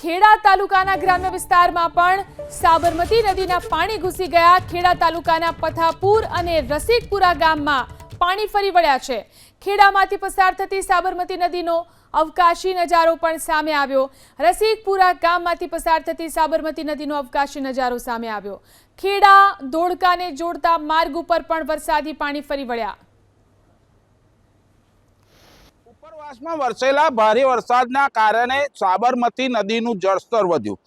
ખેડા તાલુકાના ગ્રામ્ય વિસ્તારમાં પણ સાબરમતી નદીના પાણી ઘૂસી ગયા. ખેડા તાલુકાના પથાપુર અને રસિકપુરા ગામમાં પાણી ફરી વળ્યા છે. ખેડામાંથી પસાર થતી સાબરમતી નદીનો અવકાશી નજારો પણ સામે આવ્યો. રસિકપુરા ગામમાંથી પસાર થતી સાબરમતી નદીનો અવકાશી નજારો સામે આવ્યો. ખેડા, ધોળકાને જોડતા માર્ગ ઉપર પણ વરસાદી પાણી ફરી વળ્યા. ઉપરવાસમાં વરસેલા ભારે વરસાદના કારણે સાબરમતી નદીનું જળસ્તર વધ્યું.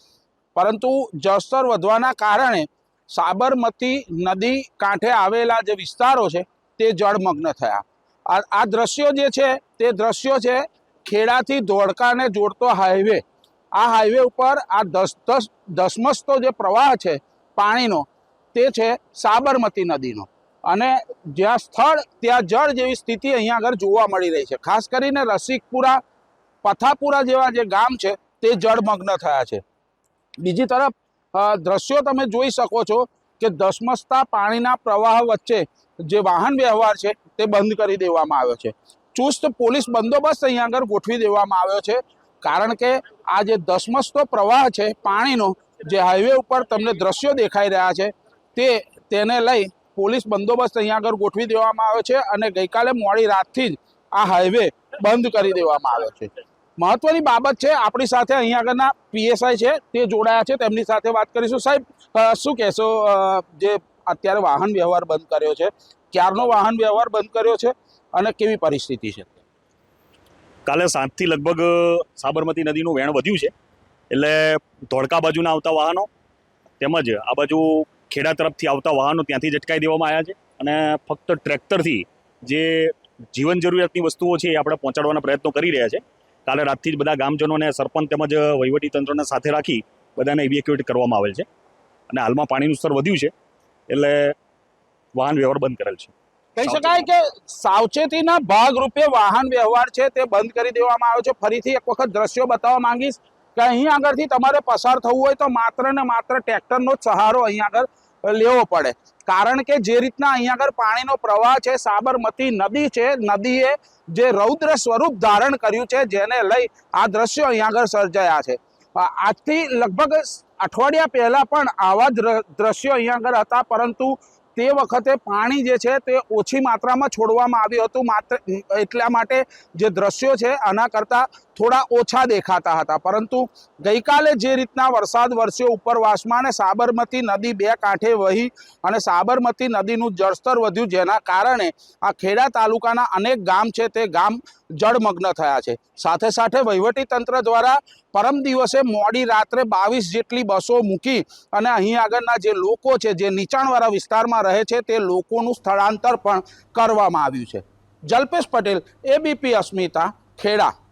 પરંતુ જળસ્તર વધવાના કારણે સાબરમતી નદી કાંઠે આવેલા જે વિસ્તારો છે, તે જળમગ્ન થયા. આ દ્રશ્યો જે છે, તે દ્રશ્યો છે ખેડાથી ધોળકાને જોડતો હાઈવે. આ હાઈવે ઉપર આ ધસ ધસ ધસમસતો જે પ્રવાહ છે પાણીનો, તે છે સાબરમતી નદીનો. અને જ્યાં સ્થળ, ત્યાં જળ જેવી સ્થિતિ અહીંયા આગળ જોવા મળી રહી છે. ખાસ કરીને રસિકપુરા, પથાપુરા જેવા જે ગામ છે, તે જળમગ્ન થયા છે. બીજી તરફ દ્રશ્યો તમે જોઈ શકો છો કે ધસમસતા પાણીના પ્રવાહ વચ્ચે જે વાહન વ્યવહાર છે, તે બંધ કરી દેવામાં આવ્યો છે. ચુસ્ત પોલીસ બંદોબસ્ત અહીંયા આગળ ગોઠવી દેવામાં આવ્યો છે, કારણ કે આ જે ધસમસતો પ્રવાહ છે પાણીનો, જે હાઈવે ઉપર તમને દ્રશ્યો દેખાઈ રહ્યા છે, તે તેને લઈ પોલીસ બંદોબસ્ત અહીંયા આગળ ગોઠવી દેવામાં આવ્યો છે અને ગઈકાલે મોડી રાતથી જ આ હાઈવે બંધ કરી દેવામાં આવ્યો છે. મહત્વની બાબત છે, આપણી સાથે અહીંયા આગળના પીએસઆઈ છે, તે જોડાયા છે, તેમની સાથે વાત કરીશું. સાહેબ શું કહેશો? જે અત્યારે વાહન વ્યવહાર બંધ કર્યો છે, ક્યારનો વાહન વ્યવહાર બંધ કર્યો છે અને કેવી પરિસ્થિતિ છે? કાલે સાંજથી લગભગ સાબરમતી નદીનું વહેણ વધ્યું છે, એટલે ધોળકા બાજુના આવતા વાહનો તેમજ આ બાજુ ખેડા તરફથી આવતા વાહનો ત્યાંથી જ અટકાવી દેવામાં આવ્યા છે અને ફક્ત ટ્રેક્ટરથી જે જીવન જરૂરિયાતની વસ્તુઓ છે એ આપણે પહોંચાડવાના પ્રયત્નો કરી રહ્યા છે. કાલે રાતથી જ બધા ગામજનોને સરપંચ તેમજ વહીવટી તંત્રને સાથે રાખી બધાને ઇવેક્યુએટ કરવામાં આવેલ છે અને હાલમાં પાણીનું સ્તર વધ્યું છે એટલે વાહન વ્યવહાર બંધ કરેલ છે. કહી શકાય કે સાવચેતીના ભાગરૂપે વાહન વ્યવહાર છે તે બંધ કરી દેવામાં આવ્યો છે. ફરીથી એક વખત દ્રશ્યો બતાવવા માંગીશ. કે અહીં આગળથી તમારે પસાર થવું હોય તો માત્ર ને માત્ર ટ્રેક્ટરનો જ સહારો અહીં આગળ લેવો પડે. કારણ કે જે રીતના અહીં આગળ પાણીનો પ્રવાહ છે, સાબરમતી નદી છે, નદીએ જે રૌદ્ર સ્વરૂપ ધારણ કર્યું છે, જેને લઈ આ દ્રશ્યો અહીં આગળ સર્જાયા છે. આજથી લગભગ અઠવાડિયા પહેલા પણ આવા દ્રશ્યો અહીંયા આગળ હતા, પરંતુ તે વખતે પાણી જે છે તે ઓછી માત્રામાં છોડવામાં આવ્યું હતું, માત્ર, એટલા માટે જે દ્રશ્યો છે, આના કરતાં થોડા ઓછા દેખાતા હતા. પરંતુ ગઈકાલે જે રીતના વરસાદ વરસ્યો ઉપરવાસમાં અને સાબરમતી નદી બે કાંઠે વહી અને સાબરમતી નદીનું જળસ્તર વધ્યું, જેના કારણે આ ખેડા તાલુકાના અનેક ગામ છે તે ગામ જળમગ્ન થયા છે. સાથે સાથે વહીવટી તંત્ર દ્વારા પરમ દિવસે મોડી રાત્રે બાવીસ જેટલી બસો મૂકી અને અહીં આગળના જે લોકો છે, જે નીચાણવાળા વિસ્તારમાં રહે છે, તે લોકોનું સ્થળાંતર પણ કરવામાં આવ્યું છે. જલ્પેશ પટેલ, એબીપી અસ્મિતા, ખેડા.